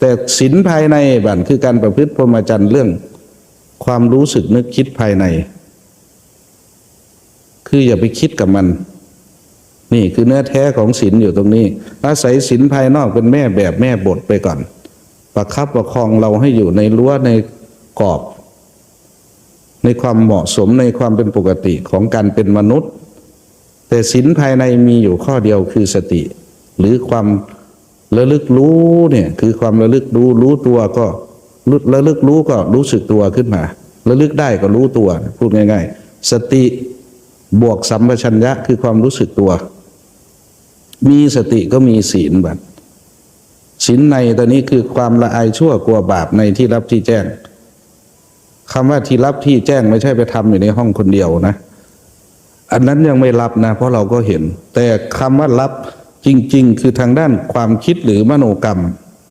แต่ศีลภายในบันคือการประพฤติพรหมจรรย์เรื่อง ความรู้สึกนึกคิดภายใน คืออย่าไปคิดกับมัน นี่คือเนื้อแท้ของศีลอยู่ตรงนี้ อาศัยศีลภายนอกเป็นแม่แบบแม่บทไปก่อน ประคับประคองเราให้อยู่ในรั้วในกรอบ ในความเหมาะสมในความเป็นปกติของการเป็นมนุษย์ แต่ศีลภายในมีอยู่ข้อเดียวคือสติ หรือความ ระลึกรู้เนี่ยคือความระลึกรู้รู้ตัวก็ระลึกรู้ก็รู้สึกตัวขึ้นมา ระลึกได้ก็รู้ตัว พูดง่าย ๆ สติบวกสัมปชัญญะคือความรู้สึกตัว มีสติก็มีศีลบัดศีลในตอนนี้คือความละอายชั่วกลัวบาปในที่รับที่แจ้งคำว่าที่รับที่แจ้งไม่ใช่ไปทำอยู่ในห้องคนเดียวนะ อันนั้นยังไม่รับนะ เพราะเราก็เห็น แต่คำว่ารับ จริง ๆ คือทางด้านความคิดหรือมโนกรรม